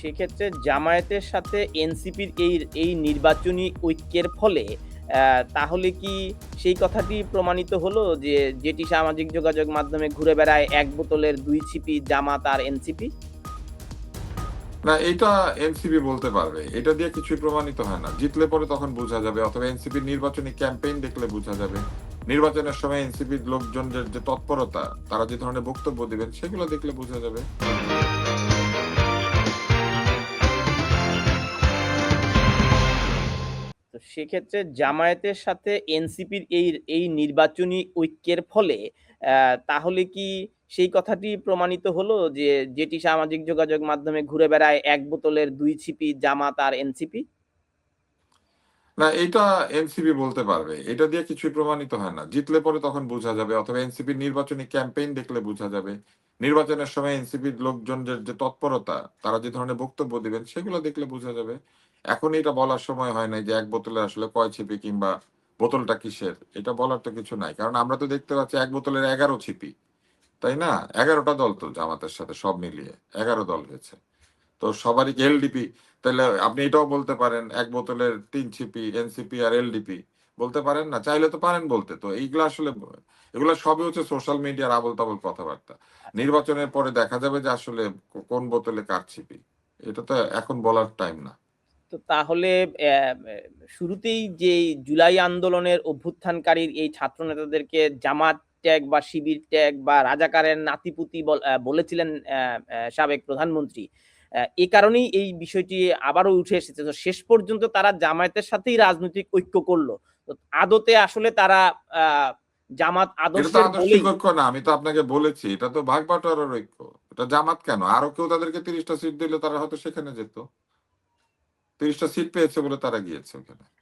সেক্ষেত্রে জামায়াতের সাথে এনসিপির এই এই নির্বাচনী ঐক্যের ফলে তাহলে কি সেই কথাটি প্রমাণিত হলো যে যেটি সামাজিক যোগাযোগ মাধ্যমে ঘুরে বেড়ায় এক বোতলের দুই ছিপি জামাত আর এনসিপি? না এটা এনসিপি বলতে পারবে। এটা দিয়ে কিছুই প্রমাণিত হয় না। জিতলে পরে তখন বোঝা যাবে, অথবা এনসিপির নির্বাচনী ক্যাম্পেইন দেখলে বোঝা যাবে। নির্বাচনের সময় এনসিপির লোকজনদের যে তৎপরতা, তারা যে ধরনের বক্তব্য দিবেন, সেগুলো দেখলে বোঝা যাবে। সেক্ষেত্রে জামায়াতের সাথে এনসিপির এই এই নির্বাচনী ঐক্যের ফলে তাহলে কি সেই কথাটি প্রমাণিত হলো যে যেটি সামাজিক যোগাযোগ মাধ্যমে ঘুরে বেড়ায় এক বোতলের দুই ছিপি জামাত আর এনসিপি? না, এটা এনসিপি বলতে পারবে। এটা দিয়ে কিছুই প্রমাণিত হয় না। জিতলে পরে তখন বোঝা যাবে, অথবা এনসিপির নির্বাচনী ক্যাম্পেইন দেখলে বোঝা যাবে। নির্বাচনের সময় এনসিপির লোকজনদের যে তৎপরতা, তারা যে ধরনের বক্তব্য দিবেন, সেগুলো দেখলে বোঝা যাবে। এখন এটা বলার সময় হয় নাই যে এক বোতলে আসলে কয় ছিপি কিংবা বোতলটা কিসের? এটা বলার তো কিছু নাই। কারণ আমরা তো দেখতে পাচ্ছি এক বোতলের এগারো ছিপি। তাই না? এগারোটা দল তো জামাতের সাথে সব মিলিয়ে এগারো দল হয়েছে। তো সবারই এলডিপি? তাহলে আপনি এটাও বলতে পারেন, এক বোতলের তিন ছিপি, এনসিপি আর এলডিপি। বলতে পারেন না? চাইলে তো পারেন বলতে। তো এইগুলো আসলে, এগুলো সবই হচ্ছে সোশ্যাল মিডিয়ার আবল তাবল কথাবার্তা। নির্বাচনের পরে দেখা যাবে যে আসলে কোন বোতলে কার ছিপি। এটা তো এখন বলার টাইম না। তো তাহলে শুরুতেই যে জুলাই আন্দোলনের অভ্যুত্থানকারীর এই ছাত্র নেতাদেরকে জামাত ট্যাগ বা শিবির ট্যাগ বা রাজাকারের নাতিপুতি বলেছিলেন সাবেক প্রধানমন্ত্রী। এ কারণেই এই বিষয়টি আবারও উঠে এসেছে। তো শেষ পর্যন্ত তারা জামায়াতের সাথেই রাজনৈতিক ঐক্য করল। তো আদতে আসলে তারা আহ, জামাত আদর্শ ঐক্য না আমি তো আপনাকে বলেছি এটা তো ভাগ বাটোয়ারার ঐক্য। এটা জামাত কেন? আরও কেউ তাদেরকে তিরিশটা সিট দিলে তারা হয়তো সেখানে যেত। তিরিশটা সিট পেয়েছে বলে তারা গিয়েছে ওখানে।